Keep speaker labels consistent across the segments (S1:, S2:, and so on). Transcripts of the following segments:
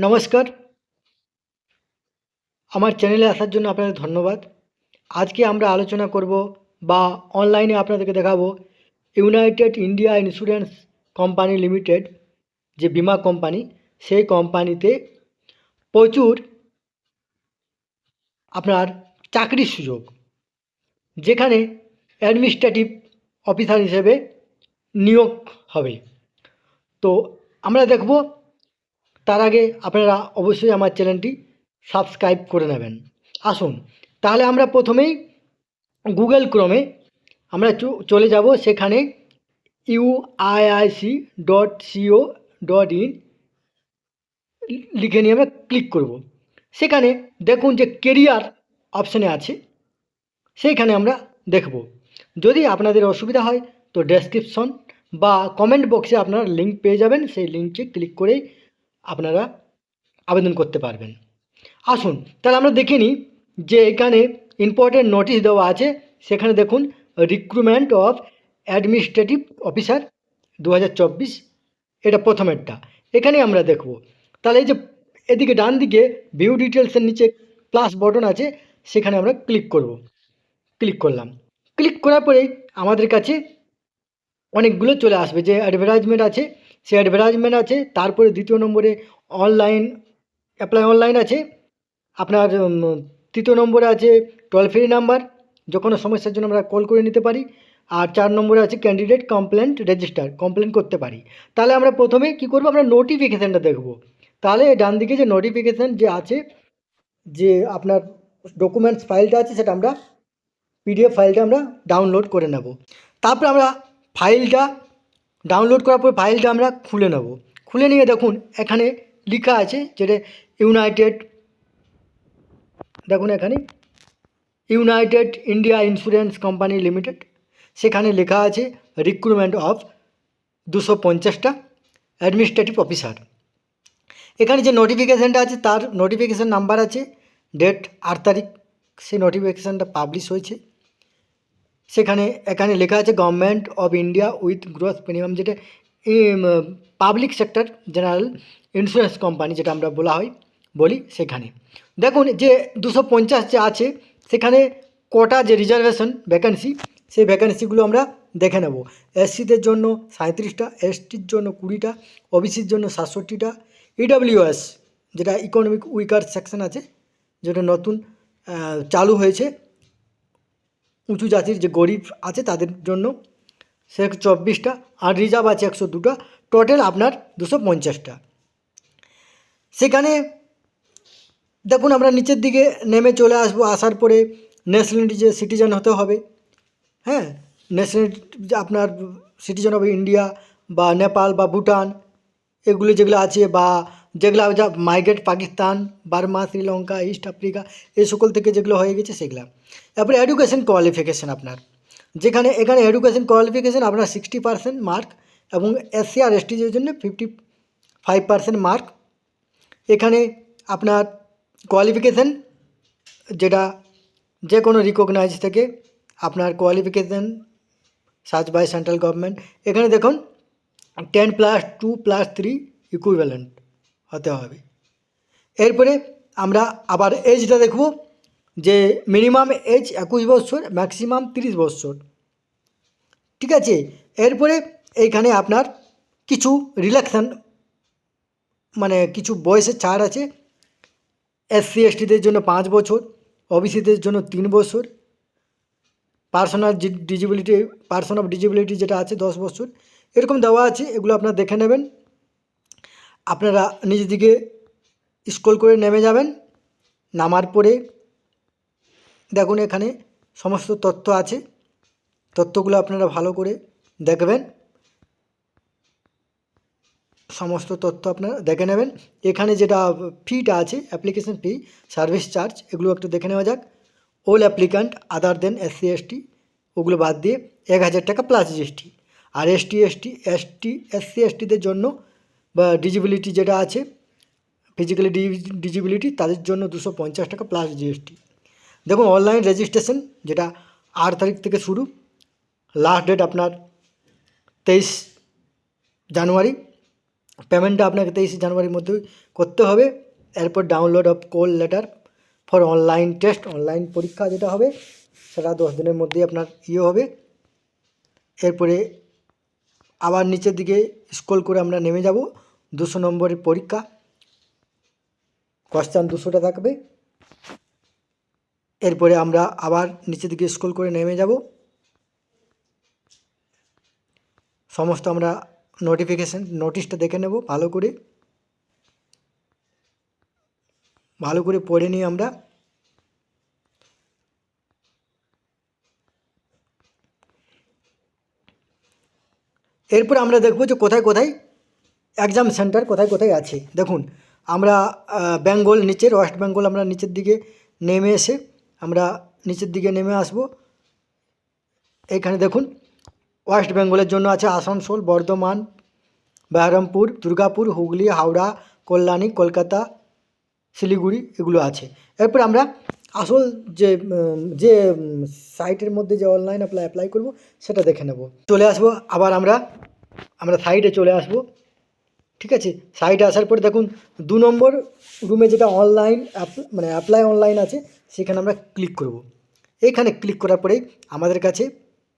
S1: নমস্কার। আমার চ্যানেলে আসার জন্য আপনাদের ধন্যবাদ। আজকে আমরা আলোচনা করব বা অনলাইনে আপনাদেরকে দেখাবো United India insurance company limited যে বিমা কোম্পানি সেই কোম্পানিতে প্রচুর আপনার চাকরির সুযোগ। যেখানে অ্যাডমিনিস্ট্রেটিভ অফিসার হিসেবে নিয়োগ হবে। তো আমরা দেখব তার আগে আপনারা অবশ্যই আমার চ্যানেলটি সাবস্ক্রাইব করে নেবেন। আসুন, তাহলে আমরা প্রথমেই গুগল ক্রমে আমরা চলে যাব, সেখানে UIIC dot co dot in লিখে নিয়ে আমরা ক্লিক করব। সেখানে দেখুন যে কেরিয়ার অপশানে আছে, সেইখানে আমরা দেখব। যদি আপনাদের অসুবিধা হয় তো ডেসক্রিপশন বা কমেন্ট বক্সে আপনারা লিঙ্ক পেয়ে যাবেন, সেই লিঙ্কে ক্লিক করেই আপনারা আবেদন করতে পারবেন। আসুন, তাহলে আমরা দেখে নিই যে এখানে ইম্পর্টেন্ট নোটিশ দেওয়া আছে। সেখানে দেখুন রিক্রুটমেন্ট অফ অ্যাডমিনিস্ট্রেটিভ অফিসার দু হাজার চব্বিশ, এটা প্রথমেরটা। এখানে আমরা দেখব। তাহলে এই যে এদিকে ডান দিকে ভিউ ডিটেলসের নিচে প্লাস বটন আছে, সেখানে আমরা ক্লিক করব। ক্লিক করলাম। ক্লিক করার পরেই আমাদের কাছে অনেকগুলো চলে আসবে। যে অ্যাডভার্টাইজমেন্ট আছে সেই অ্যাডভার্টাইজমেন্ট আছে, তারপরে দ্বিতীয় নম্বরে অনলাইন অ্যাপ্লাই অনলাইন আছে, আপনার তৃতীয় নম্বরে আছে টোল ফ্রি নাম্বার যে কোনো সমস্যার জন্য আমরা কল করে নিতে পারি, আর চার নম্বরে আছে ক্যান্ডিডেট কমপ্লেন্ট রেজিস্টার কমপ্লেন করতে পারি। তাহলে আমরা প্রথমে কি করব, আমরা নোটিফিকেশানটা দেখব। তাহলে ডান দিকে যে নোটিফিকেশান যে আছে, যে আপনার ডকুমেন্টস ফাইলটা আছে, সেটা আমরা পিডিএফ ফাইলটা আমরা ডাউনলোড করে নেব। তারপর আমরা ফাইলটা ডাউনলোড করার পর ফাইলটা আমরা খুলে নেব। খুলে নিয়ে দেখুন, এখানে লেখা আছে যেটা ইউনাইটেড দেখুন এখানে United India insurance company limited সেখানে লেখা আছে রিক্রুটমেন্ট অফ দুশো পঞ্চাশটা অ্যাডমিনিস্ট্রেটিভ অফিসার এখানে যে নোটিফিকেশানটা আছে, তার নোটিফিকেশান নাম্বার আছে ডেট আট তারিখ, সেই নোটিফিকেশানটা পাবলিশ হয়েছে। সেখানে, এখানে লেখা আছে government of India with growth premium যেটা public sector general insurance company যেটা আমরা বলা হয়, বলি সেখানে। দেখুন যে দুশো পঞ্চাশ যে আছে, সেখানে কটা যে রিজার্ভেশন ভ্যাকেন্সি সেই ভ্যাকেন্সিগুলো আমরা দেখে নেব। এসসিদের জন্য সাঁত্রিশটা এসটির জন্য কুড়িটা ওবিসির জন্য সাতষট্টিটা ইডাব্লিউএস যেটা ইকোনমিক উইকার সেকশন আছে, যেটা নতুন চালু হয়েছে। উঁচু জাতির যে গরিব আছে তাদের জন্য সে চব্বিশটা, আর রিজার্ভ আছে একশো দুটো টোটাল আপনার দুশো পঞ্চাশটা। সেখানে দেখুন আমরা নিচের দিকে নেমে চলে আসব, আসার পরে ন্যাশনালিটি যে সিটিজেন হতে হবে হ্যাঁ? ন্যাশনালিটি আপনার সিটিজেন অফ ইন্ডিয়া বা নেপাল বা ভুটান, এগুলো যেগুলো আছে বা যেগুলো যা migrate Pakistan, Burma, Sri Lanka East Africa, এই সকল থেকে যেগুলো হয়ে গেছে সেগুলো। তারপরে এডুকেশন কোয়ালিফিকেশান আপনার। যেখানে, এখানে এডুকেশন কোয়ালিফিকেশান আপনার সিক্সটি পার্সেন্ট মার্ক এবং এসসি আর এসটিদের জন্য ফিফটি ফাইভ পার্সেন্ট মার্ক এখানে আপনার কোয়ালিফিকেশান যেটা যে কোনো রিকগনাইজ থেকে আপনার qualification search by central government. এখানে দেখুন ten plus two plus three equivalent হতে হবে। এরপরে আমরা আবার এজটা দেখব, যে মিনিমাম এজ একুশ বছর ম্যাক্সিমাম তিরিশ বছর। ঠিক আছে? এরপরে এইখানে আপনার কিছু রিল্যাক্সান মানে কিছু বয়সের ছাড় আছে। এসসি এসটিদের জন্য পাঁচ বছর ওবিসিদের জন্য তিন বছর। Personal disability person of disability যেটা আছে দশ বছর। এরকম দেওয়া আছে, এগুলো আপনার দেখে নেবেন। আপনারা নিজের দিকে স্ক্রল করে নেমে যাবেন, নামার পরে দেখুন এখানে সমস্ত তথ্য আছে। তথ্যগুলো আপনারা ভালো করে দেখবেন। সমস্ত তথ্য আপনারা দেখে নেবেন। এখানে যেটা ফিটা আছে অ্যাপ্লিকেশন ফি সার্ভিস চার্জ এগুলো একটু দেখে নেওয়া যাক। All applicant other then SC ST ওগুলো বাদ দিয়ে এক হাজার টাকা প্লাস জিএসটি আর এসটি এসটি এসটি এসসি এসটিদের জন্য বা ডিজিবিলিটি যেটা আছে ফিজিক্যালি ডিজিবিলিটি, তাদের জন্য দুশো পঞ্চাশ টাকা প্লাস জিএসটি দেখুন অনলাইন রেজিস্ট্রেশন যেটা আট তারিখ থেকে শুরু লাস্ট ডেট আপনার তেইশ জানুয়ারি পেমেন্টটা আপনাকে তেইশে জানুয়ারির মধ্যে করতে হবে। এরপর download of call letter for online test online পরীক্ষা যেটা হবে, সেটা দশ দিনের মধ্যেই আপনার ইয়ে হবে। এরপরে আবার নিচের দিকে স্ক্রল করে আমরা নেমে যাব। দুশো নম্বরের পরীক্ষা। কোশ্চান দুশোটা থাকবে। এরপরে আমরা আবার নিচের দিকে স্ক্রল করে নেমে যাব। সমস্ত আমরা নোটিফিকেশান নোটিশটা দেখে নেব ভালো করে। ভালো করে পড়ে নিই আমরা এরপর আমরা দেখব যে কোথায় কোথায় এক্সাম সেন্টার কোথায় কোথায় আছে। দেখুন, আমরা বেঙ্গল নিচের ওয়েস্ট বেঙ্গল আমরা নিচের দিকে নেমে এসে আমরা নিচের দিকে নেমে আসব। এখানে দেখুন ওয়েস্ট বেঙ্গলের জন্য আছে আসানসোল, বর্ধমান বেহারামপুর দুর্গাপুর, হুগলি, হাওড়া, কল্যাণী, কলকাতা, শিলিগুড়ি এগুলো আছে। এরপর আমরা আসল যে যে সাইটের মধ্যে যে অনলাইন অ্যাপ্লাই অ্যাপ্লাই করব, সেটা দেখে নেব। চলে আসব, আবার আমরা আমরা সাইডে চলে আসব, ঠিক আছে? সাইডে আসার পর দেখুন, দু নম্বর রুমে যেটা অনলাইন মানে অ্যাপ্লাই অনলাইন আছে, সেখানে আমরা ক্লিক করব। এইখানে ক্লিক করার পরেই আমাদের কাছে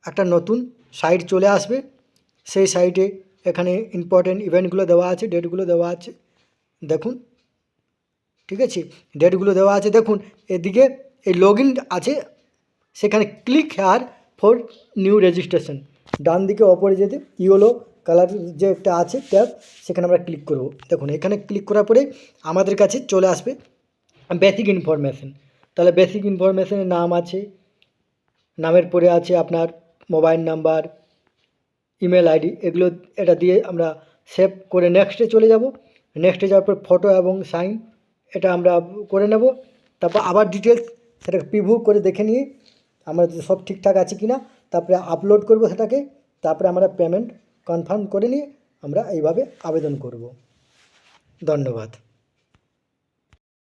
S1: একটা নতুন সাইট চলে আসবে। সেই সাইটে এখানে ইম্পর্টেন্ট ইভেন্টগুলো দেওয়া আছে ডেটগুলো দেওয়া আছে, দেখুন, ঠিক আছে? ডেটগুলো দেওয়া আছে, দেখুন, এদিকে এই লগ আছে, সেখানে click here for new registration ডান দিকে অপরে যেতে ইয়েলো কালার যে একটা আছে ট্যাব, সেখানে আমরা ক্লিক করব। দেখুন, এখানে ক্লিক করার পরে আমাদের কাছে চলে আসবে বেসিক ইনফরমেশন তাহলে বেসিক ইনফরমেশানের নাম আছে, নামের পরে আছে আপনার মোবাইল নাম্বার ইমেল আইডি এগুলো এটা দিয়ে আমরা সেভ করে নেক্সটে চলে যাব। নেক্সটে যাওয়ার পর ফটো এবং সাইন এটা আমরা করে নেব। তারপর আবার ডিটেলস সেটাকে প্রিভিউ করে দেখে নিয়ে আমরা সব ঠিকঠাক আছে কি না তারপরে আপলোড করব সেটাকে, তারপরে আমরা পেমেন্ট কনফার্ম করে নিয়ে আমরা এইভাবে আবেদন করব। ধন্যবাদ।